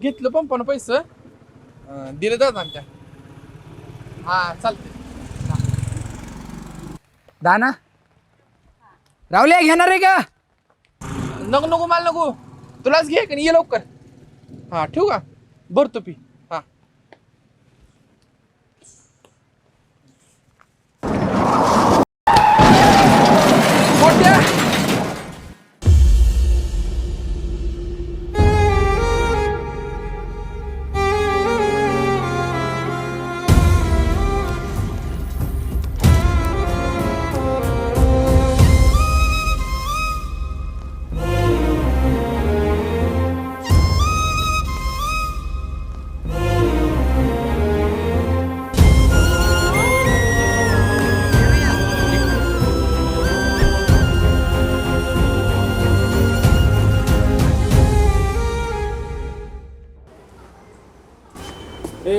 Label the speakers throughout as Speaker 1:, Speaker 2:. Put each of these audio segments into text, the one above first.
Speaker 1: घेतलं पंपानं पैसे दिले दादा आमच्या. हा चालते
Speaker 2: दाना? रावले घेणार आहे का?
Speaker 1: नको नको मला नको. तुलाच घे का नाही? ये लवकर. हा ठेवू का? भरतो पी. हा.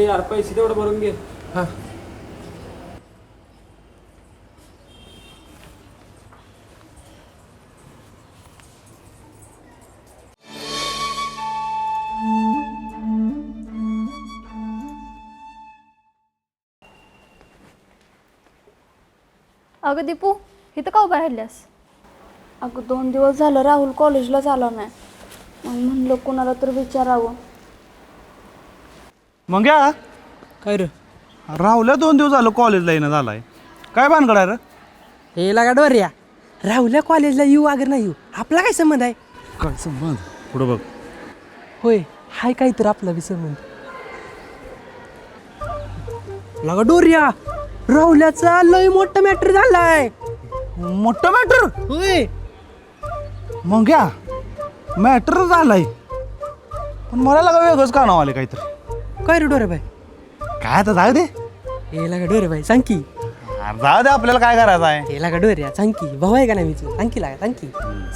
Speaker 3: यार पैसे तेवढं भरून घे.
Speaker 1: हा.
Speaker 4: अगं दीपू इथं का उभा राहिल्यास? अगं दोन दिवस झालं राहुल कॉलेजलाच आला नाही. मग म्हणलं कुणाला तर विचारावं.
Speaker 5: मग या
Speaker 2: काय रे?
Speaker 5: राहुल्या दोन दिवस झालं कॉलेजला येणं झालाय. काय भानगड आहे रे?
Speaker 2: हे लागा डोर्या. राहुल्या कॉलेजला येऊ अगर नाही येऊ. आपला काय संबंध आहे?
Speaker 5: काय संबंध? पुढं बघ.
Speaker 2: होय हाय काय तर आपला बी संबंध. लागा डोर्या. राहुल्याचा लय मोठा मॅटर झालाय.
Speaker 5: मोठं मॅटर
Speaker 2: होय.
Speaker 5: मग या मॅटर झालाय. पण मला लागा वेगळंच का नाव आले काहीतरी.
Speaker 2: काय रे डोरे भाई
Speaker 5: काय आता जाऊ दे.
Speaker 2: हे लागा डोरे भाई सांग की.
Speaker 5: अरे जाऊ दे आपल्याला काय करायचं आहे?
Speaker 2: हे लागा डोर्या सांग की. भाऊ आहे का नाही मीच? सांग की लागा सांग की.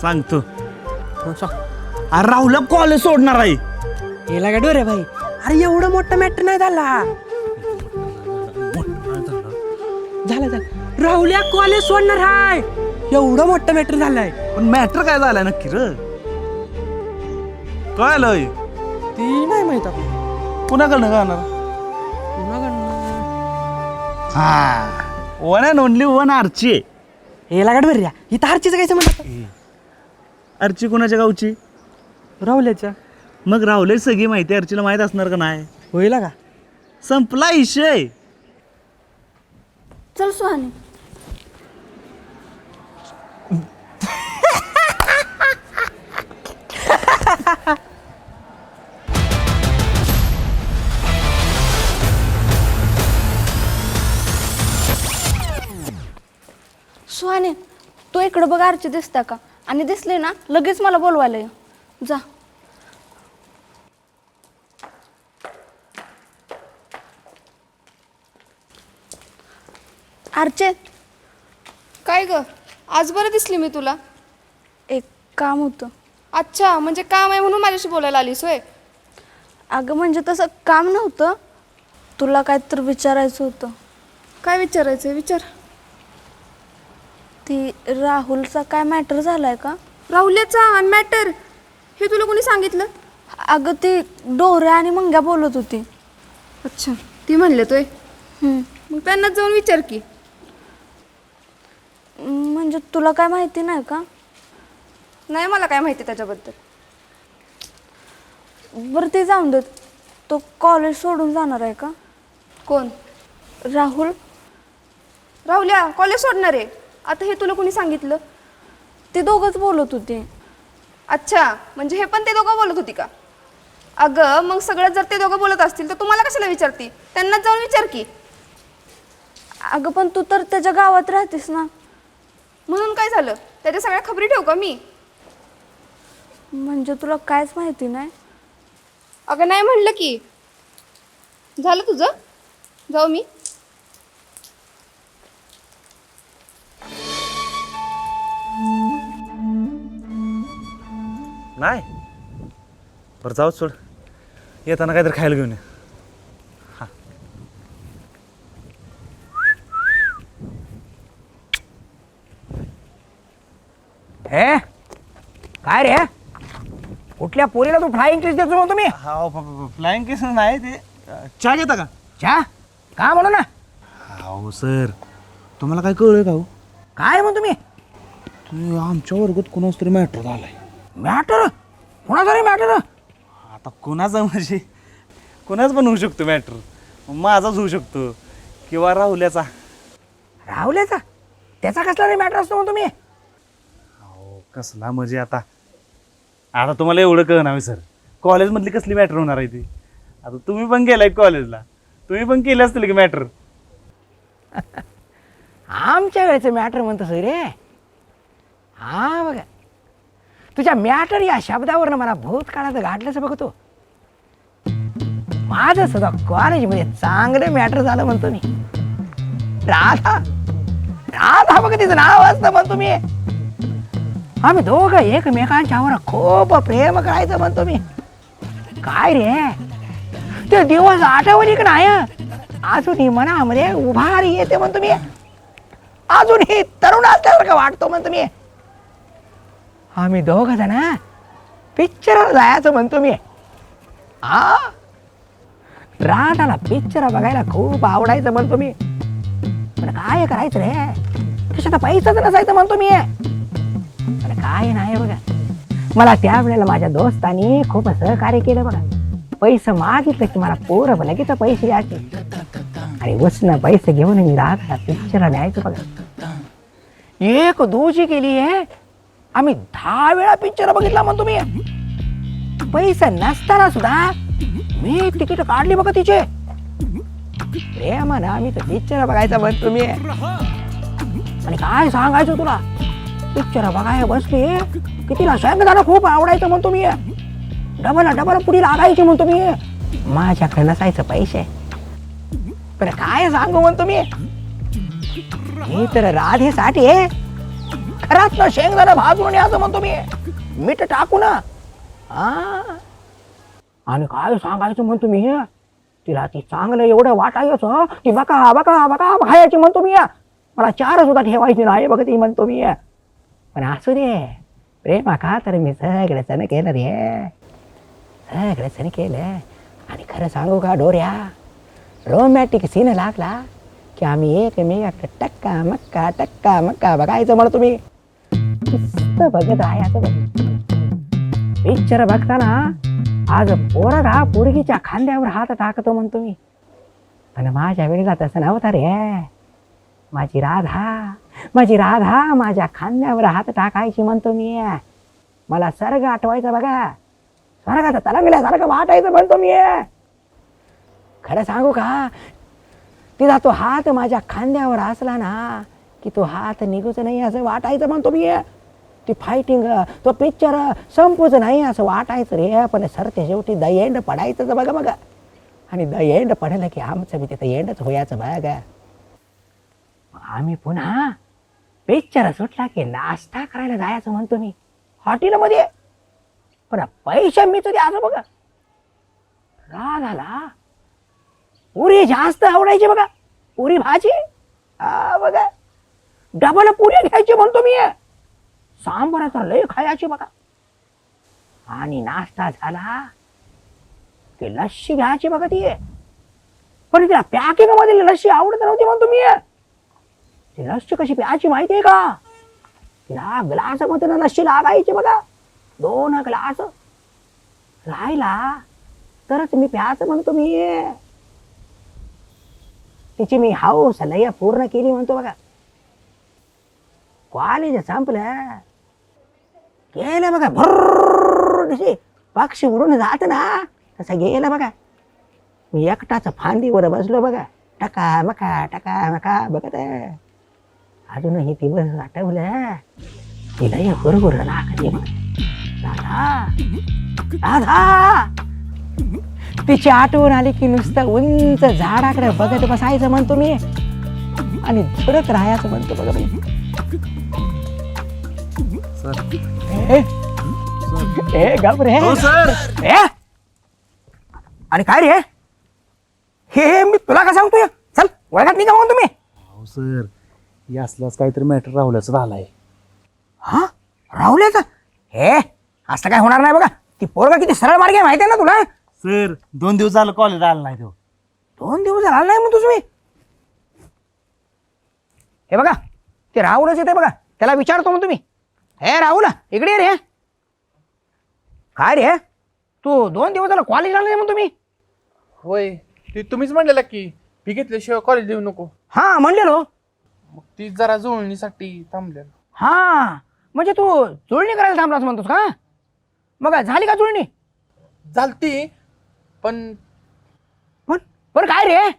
Speaker 5: सांगतो.
Speaker 2: हं, सांग.
Speaker 5: अरे राहुल्या कॉलेज सोडणार आहे.
Speaker 2: हे लागा डोरे भाई अरे एवढा मोठा मॅटर नाही झाला. झाला झाला. राहुल्या कॉलेज सोडणार हाय. एवढा मोठा मॅटर झालाय.
Speaker 5: पण मॅटर काय झालाय नक्की र? काय लय
Speaker 2: ती नाही माहीत आपल्याला.
Speaker 5: कुणाकडनं गाणार
Speaker 2: कुणाकडनं?
Speaker 5: हा. वन अँड ओनली वन आरची
Speaker 2: हे लागा डोर्या ही तारचीच काय म्हणतात
Speaker 5: आरची कुणाच्या गावची?
Speaker 2: राहुल्याच्या.
Speaker 5: मग राहुले सगळी माहिती अर्चीला माहीत असणार का नाही?
Speaker 2: होईल का?
Speaker 5: संपला विषय.
Speaker 4: चल सुहानी. सुहाने तू इकडं बघ आरची दिसता का? आणि दिसले ना लगेच मला बोलवायला ये. जा. आरचे
Speaker 6: काय ग? आज बरं दिसली मी तुला?
Speaker 4: एक काम होतं.
Speaker 6: अच्छा म्हणजे काम आहे म्हणून माझ्याशी बोलायला आलीस होय?
Speaker 4: अगं म्हणजे तसं काम नव्हतं. तुला काय तर विचारायचं होतं.
Speaker 6: काय विचारायचं विचार.
Speaker 4: ती राहुलचा काय मॅटर झालाय का?
Speaker 6: राहुल्याचा आणि मॅटर हे तुला कोणी सांगितलं?
Speaker 4: अगं ती डोऱ्या आणि मंग्या बोलत होती.
Speaker 6: अच्छा ती म्हणले तोय
Speaker 4: हम्म.
Speaker 6: मग त्यांनाच जाऊन विचार की.
Speaker 4: म्हणजे तुला काय माहिती नाही का?
Speaker 6: नाही मला काय माहिती त्याच्याबद्दल.
Speaker 4: बरं ते जाऊन देत. तो कॉलेज सोडून जाणार आहे का?
Speaker 6: कोण?
Speaker 4: राहुल.
Speaker 6: राहुल्या कॉलेज सोडणार आहे. आता हे तुला कोणी सांगितलं?
Speaker 4: ते दोघंच बोलत होते.
Speaker 6: अच्छा म्हणजे हे पण ते दोघं बोलत होती का? अगं मग सगळं जर ते दोघं बोलत असतील तर तुम्हाला कशाला विचारती? त्यांनाच जाऊन विचार की.
Speaker 4: अगं पण तू तर त्याच्या गावात राहतेस ना.
Speaker 6: म्हणून काय झालं? त्याच्या सगळ्या खबरी ठेवू का मी?
Speaker 4: म्हणजे तुला कायच माहिती नाही?
Speaker 6: अगं नाही म्हणलं की. झालं तुझं? जाऊ मी.
Speaker 5: नाही. बरं जाऊ सोड. येताना काहीतरी खायला घेऊन ये.
Speaker 2: हे. काय रे? कुठं
Speaker 7: कुठल्या पोरीला तू फ्लाइंग किस देतो म्हणतो मी
Speaker 5: हा फ्लाइंग केस नाही ते. अं, चहा घेता का?
Speaker 7: चा का म्हणू ना?
Speaker 5: हो सर. तुम्हाला काय कळलं का हो?
Speaker 7: काय म्हणतो मी
Speaker 5: ते आमच्या वर्गात कोणाच तरी मॅटर झालाय.
Speaker 7: मॅटर? कोणाचा रे मॅटर?
Speaker 5: आता कोणाचा म्हणजे? कोणाच पण होऊ शकतो मॅटर. माझाच होऊ शकतो. किंवा राहुल्याचा.
Speaker 7: राहुल्याचा? त्याचा कसला रे मॅटर असतो म्हणतो मी
Speaker 5: अहो कसला म्हणजे आता? आता तुम्हाला एवढं कळणार सर. कॉलेजमधली कसली मॅटर होणार आहे ती? आता तुम्ही पण गेलाय कॉलेजला. तुम्ही पण केले असतील की मॅटर?
Speaker 7: आमच्या वेळेचं मॅटर म्हणतोस रे. हा बघा. तुझ्या मॅटर या शब्दावरनं मला भूतकाळाचं गाठलंच बघतो माझं सुद्धा कॉलेजमध्ये चांगलं मॅटर झालं म्हणतो मी. राधा राधा बघ तिचं नाव असतं म्हणतो मी. आम्ही दोघं एकमेकांच्यावर खूप प्रेम करायचं म्हणतो मी. काय रे? ते दिवस आठवली का नाही? अजूनही मनामध्ये उभारी येते म्हणतो मी. अजूनही तरुण असल्यासारखं वाटतो म्हणतो मी. आम्ही दोघं जण पिक्चर जायचं म्हणतो मी. आ? राधाला पिक्चर बघायला खूप आवडायचं म्हणतो मी. पण काय करायचं रे? कशात पैसाच नसायचं म्हणतो मी. पण काय नाही बघा. मला त्यावेळेला माझ्या दोस्तानी खूप सहकार्य केलं बघा. पैसे मागितलं की मला पोरं लगेच पैसे द्यायचे आणि वसनं पैसे घेऊन मी राधाला पिक्चरला न्यायचं बघा. एक दोषी केली आहे आम्ही दहा वेळा पिक्चर बघितला म्हणतो मी पैसे नसताना सुद्धा मी तिकीट काढली बघा तिचे. प्रेमानं आम्ही तर पिक्चर बघायचा म्हणतो मी आणि काय सांगायचं तुला? पिक्चर बघाय बसली की तिला शेंगदाणा खूप आवडायचं म्हणतो मी डबल डबल पुढे लागायची म्हणतो मी माझ्याकडे नसायचं पैसे. पण काय सांगू म्हणतो मी मी तर राधेसाठी खरात ना शेंगदाणा भाजून याचं म्हणतो मी. मीठ टाकू ना. हा आणि काय सांगायचं म्हणतो मी तिला ती चांगलं एवढं वाटायचं की बका बका बका खायची म्हणतो मी मला चार सुद्धा ठेवायची नाही बघ ती म्हणतो मी पण असू दे. प्रेमा का तर मी सगळं सण केलं रे. सगळं सण केलं. आणि खरं सांगू का डोऱ्या? रोमॅटिक सीन लागला की आम्ही एकमेकाकडे टक्का मक्का टक्का मक्का बघायचं म्हणतो मी. नुसतं बघत राहायचं बघ. पिक्चर बघताना आज पोरगा पोरगीच्या खांद्यावर हात टाकतो म्हणतो मी. पण माझ्या वेळेला तसं नव्हतं रे. माझी राधा माझी राधा माझ्या खांद्यावर हात टाकायची म्हणतो मी. मला स्वर्ग आठवायचं बघा. स्वर्गाचा तलंगल्यासारखं वाटायचं म्हणतो मी. खरं सांगू का? तिचा तो हात माझ्या खांद्यावर असला ना की तो हात निघूच नाही असं वाटायचं म्हणतो मी. ती फायटिंग तो पिक्चर संपूच नाही असं वाटायचं रे. पण सरते शेवटी द एंड पडायचंच बघा बघा. आणि द एंड पडलं की आमचं बी तिथं एंडच होयाचं बघा. आम्ही पुन्हा पिक्चर सुटला की नाश्ता करायला जायचं म्हणतो मी. हॉटेलमध्ये. पण पैसे मी तरी असं बघा. झाला? पुरी जास्त आवडायची बघा. पुरी भाजी. हा बघा. डबल पुरी घ्यायची म्हणतो मी. सांबाराचा लय खायची बघा. आणि नाश्ता झाला की लस्सी घ्यायची बघा ती. पण तिला पॅकिंगमध्ये लस्सी आवडत नव्हती म्हणतो मी. ती लस्सी कशी प्यायची माहिती आहे का? तिला ग्लासमध्ये ना लस्सी लागायची बघा. दोन ग्लास राहिला तरच मी प्यायचं म्हणतो मी. तिची मी हाऊस लय पूर्ण केली म्हणतो बघा. कॉलेज संपलं. गेलं बघा भर कसे पक्षी उडून जात ना. तसं गेलं बघा. मी एकटाचं फांदीवर बसलो बघा. टका मका टका मका बघत. अजूनही ती बस आठवलं तिला हे बरोबर लागते मग दादा राधा तिची आठवण आली की नुसतं उंच झाडाकडे बघत बसायचं म्हणतो मी. आणि झडत राहायचं म्हणतो बघा मी. ए, ए गप रे ए. आणि काय रे हे? हे मी तुला काय सांगतोय? चल वर्गात निघा म्हणून तुम्ही.
Speaker 5: हो सर. हे असलाच काहीतरी मॅटर राहुल्याचं झालाय.
Speaker 7: हा? राहुल्याचं? हे असं काय होणार नाही बघा. ती पोरगा किती सरळ मार्ग आहे माहिती आहे ना तुला?
Speaker 5: सर दोन दिवस झालं कॉलेज आला नाही तो.
Speaker 7: दोन दिवस झाला नाही मग तुम्ही हे बघा ते राहुलच येते बघा. त्याला विचारतो मग तुम्ही. हे राहुल इकडे ये रे. काय रे? तू दोन दिवस झाला कॉलेज आला नाही मग तुम्ही?
Speaker 1: होय ते तुम्हीच म्हणलेला की फी घेतल्याशिवाय कॉलेज देऊ नको.
Speaker 7: हा म्हणलेलो.
Speaker 1: मग ती जरा जुळणीसाठी थांबलेलं.
Speaker 7: हा म्हणजे तू जुळणी करायला थांबलास म्हणतोस का? मग काय, झाली का जुळणी?
Speaker 1: चालती पण
Speaker 7: पण पण काय रे?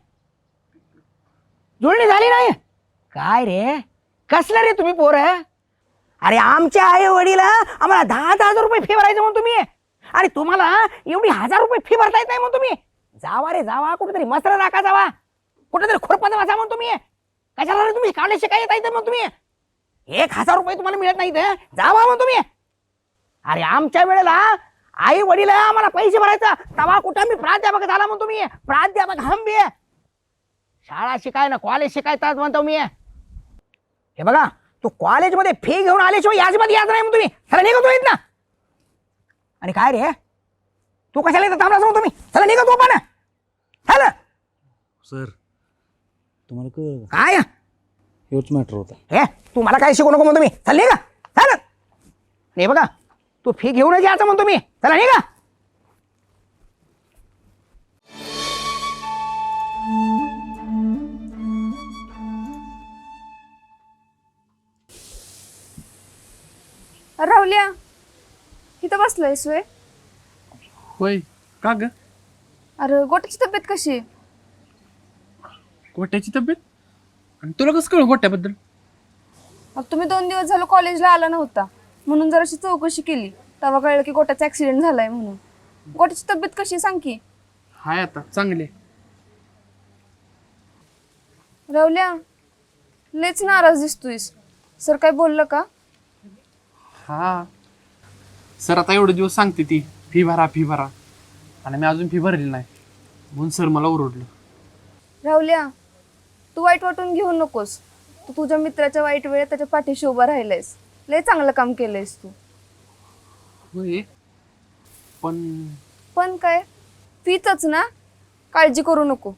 Speaker 7: जुळणी झाली नाही? काय रे? कसलं रे तुम्ही पोर? अरे आमच्या आई वडील आम्हाला दहा दहा हजार रुपये फी भरायचं म्हणून तुम्ही. आणि तुम्हाला एवढी हजार रुपये फी भरता येत नाही म्हणून तुम्ही. जावा रे जावा कुठेतरी मसरा राखा जावा. कुठेतरी खुरपत वाचा म्हणून तुम्ही. कशाला रे तुम्ही? काढले शिकाय येत आहे म्हणून तुम्ही. एक हजार रुपये तुम्हाला मिळत नाहीत जावा म्हणून तुम्ही. अरे आमच्या वेळेला आई वडील आम्हाला पैसे भरायचा तवा कुठं मी प्राध्यापक झाला म्हणून तुम्ही. प्राध्यापक हम बी शाळा शिकाय ना कॉलेज शिकायचा म्हणतो मी. हे बघा तू कॉलेजमध्ये फी घेऊन आल्याशिवाय याचमध्ये याच नाही म्हणतो मी चला निघतो येत ना आणि काय रे? तू कशाला इथं थांबलास म्हणतो मी चला निघा तू पण. चल.
Speaker 5: सर तुम्हाला
Speaker 7: काय?
Speaker 5: हेच मॅटर होता.
Speaker 7: हे तू मला काय शिकू नको म्हणतो मी चल निघा. चल. नाही बघा तू फी घेऊनच यायचं म्हणतो मी चला निघा.
Speaker 6: राहुल्या इथं बसलोय सोय
Speaker 1: होय. का ग?
Speaker 6: अरे गोट्याची तब्येत कशी? आहे
Speaker 1: गोट्याची तब्येत? आणि तुला कसं कळलं गोट्याबद्दल?
Speaker 6: मग तुम्ही दोन दिवस झालं कॉलेजला आला नव्हता. म्हणून जराशी चौकशी केली. तेव्हा कळलं की गोट्याचा ऍक्सिडेंट झालाय म्हणून. गोट्याची तब्येत कशी आहे सांग की?
Speaker 1: हाय आता चांगले
Speaker 6: राहुल्या लेच नाराज दिसतोयस. सर काय बोललं का?
Speaker 1: हा. सर आता एवढे दिवस सांगते ती. फी भरा फी भरा. आणि मी अजून फी भरली नाही. म्हणून सर मला ओरडलं.
Speaker 6: राहुल्या तू वाईट वाटून घेऊ नकोस. तू तुझ्या मित्राच्या वाईट वेळेत त्याच्या पाठीशी उभा राहिलायस. लय चांगलं काम केलंयस तू.
Speaker 1: होय? पण
Speaker 6: पण काय? फीच ना? काळजी करू नको.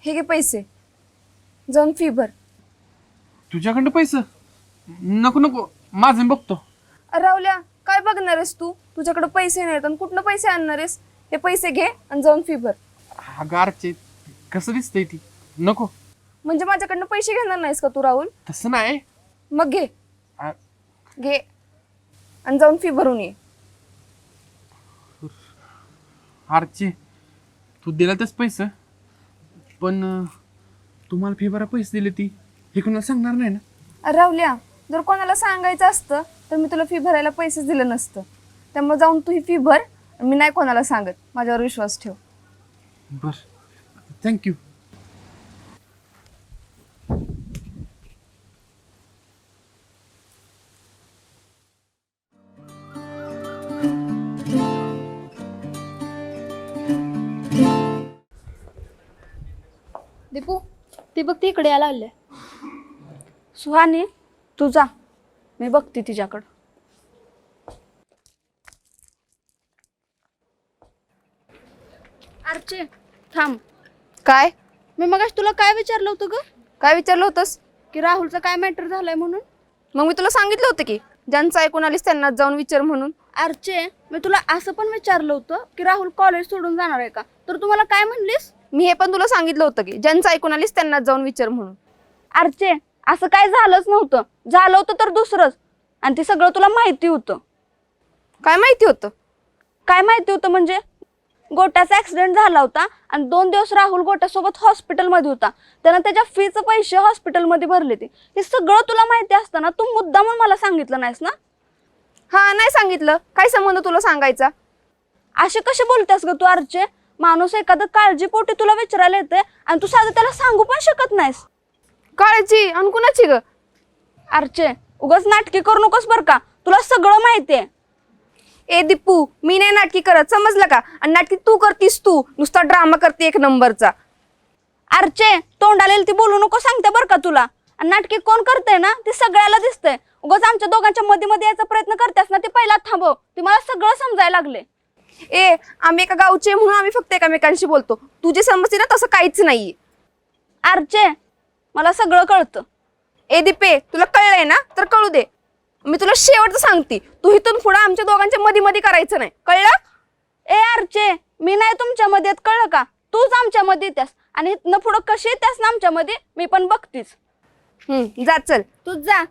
Speaker 6: हे घे पैसे. जाऊन फी भर.
Speaker 1: तुझ्याकडं पैसे? नको नको. माझं मी बघतो.
Speaker 6: राहुल्या काय बघणार आहेस तू? तुझ्याकडे पैसे नाहीत आणि कुठनं पैसे आणणार आहेस? हे पैसे घे आणि जाऊन फी भर.
Speaker 1: हा गारचे कसं दिसतंय ती? नको.
Speaker 6: म्हणजे माझ्याकडनं पैसे घेणार नाहीस का तू राहुल?
Speaker 1: तसं नाही.
Speaker 6: मग घे.
Speaker 1: आ-
Speaker 6: घे. आणि जाऊन फी भरून ये.
Speaker 1: आरचे तू दिला तेच पैसे. पण अं, तुम्हाला फी भरा पैसे दिले ती. हे कोणाला सांगणार नाही ना?
Speaker 6: राहुल्या जर कोणाला सांगायचं असतं तर मी तुला फी भरायला पैसेच दिलं नसतं. त्यामुळे जाऊन तू ही फी भर मी नाही कोणाला सांगत. माझ्यावर विश्वास ठेव.
Speaker 1: बर. थँक्यू
Speaker 4: दीपू ती बघ ती इकडे यायला आले
Speaker 6: सुहानी तू जा. मी बघते तिच्याकडं.
Speaker 4: अर्चे थांब.
Speaker 6: काय?
Speaker 4: मी मग तुला काय विचारलं होतं ग?
Speaker 6: काय विचारलं होतंस?
Speaker 4: की राहुलचा काय मॅटर झालाय म्हणून?
Speaker 6: मग मी तुला सांगितलं होतं की ज्यांचं ऐकून आलीस त्यांनाच जाऊन विचार म्हणून.
Speaker 4: अर्चे मी तुला असं पण विचारलं होतं की राहुल कॉलेज सोडून जाणार आहे का? तर तुम्हाला काय म्हणलीस?
Speaker 6: मी हे पण तुला सांगितलं होतं की ज्यांचं ऐकून आलीस त्यांनाच जाऊन विचार म्हणून.
Speaker 4: अर्चे असं काय झालंच नव्हतं. झालं होतं तर दुसरंच. आणि ते सगळं तुला माहिती होतं.
Speaker 6: काय माहिती होतं?
Speaker 4: काय माहिती होतं म्हणजे? गोट्याचा ऍक्सिडेंट झाला होता आणि दोन दिवस राहुल गोट्यासोबत हॉस्पिटलमध्ये होता. त्यानं त्याच्या फीचं पैसे हॉस्पिटलमध्ये भरले ते. हे सगळं तुला माहिती असताना तू मुद्दामून मला सांगितलं नाहीस ना?
Speaker 6: हा नाही सांगितलं. काय संबंध तुला सांगायचा?
Speaker 4: असे कसे बोलतेस ग तू अर्चे माणूस एखादं काळजीपोटी तुला विचारायला येते आणि तू साधं त्याला सांगू पण शकत नाहीस.
Speaker 6: काळजी आणि कुणाची ग?
Speaker 4: अर्चे उगाच नाटकी करू नकोस बरं का? तुला सगळं माहिती आहे.
Speaker 6: ए दीपू मी नाही नाटकी करत समजलं का? आणि नाटकी तू करतीस तू नुसता ड्रामा करते एक नंबरचा.
Speaker 4: अर्चे तोंडाला ती बोलू नको सांगते बरं का तुला? आणि नाटकी कोण करते ना ती सगळ्याला दिसते उगाच आमच्या दोघांच्या मध्ये मध्ये यायचा प्रयत्न करतेस ना ते पहिला थांबव. ते मला सगळं समजायला लागले.
Speaker 6: ए आम्ही एका गावचे म्हणून आम्ही फक्त एकमेकांशी बोलतो. तुझी समजते ना तसं काहीच नाहीये
Speaker 4: आरचे मला सगळं कळतं.
Speaker 6: ए दीपे तुला कळलंय ना? तर कळू दे. मी तुला शेवटचं सांगते. तू इथून पुढं आमच्या दोघांच्या मध्ये मध्ये करायचं नाही. कळलं?
Speaker 4: ए आरचे मी नाही तुमच्या मध्ये येत, कळलं का? तूच आमच्या मध्ये येतेस आणि इथनं पुढं कशी येतेस ना आमच्या मध्ये मी पण बघतीस
Speaker 6: हम्म जा चल.
Speaker 4: तू जा.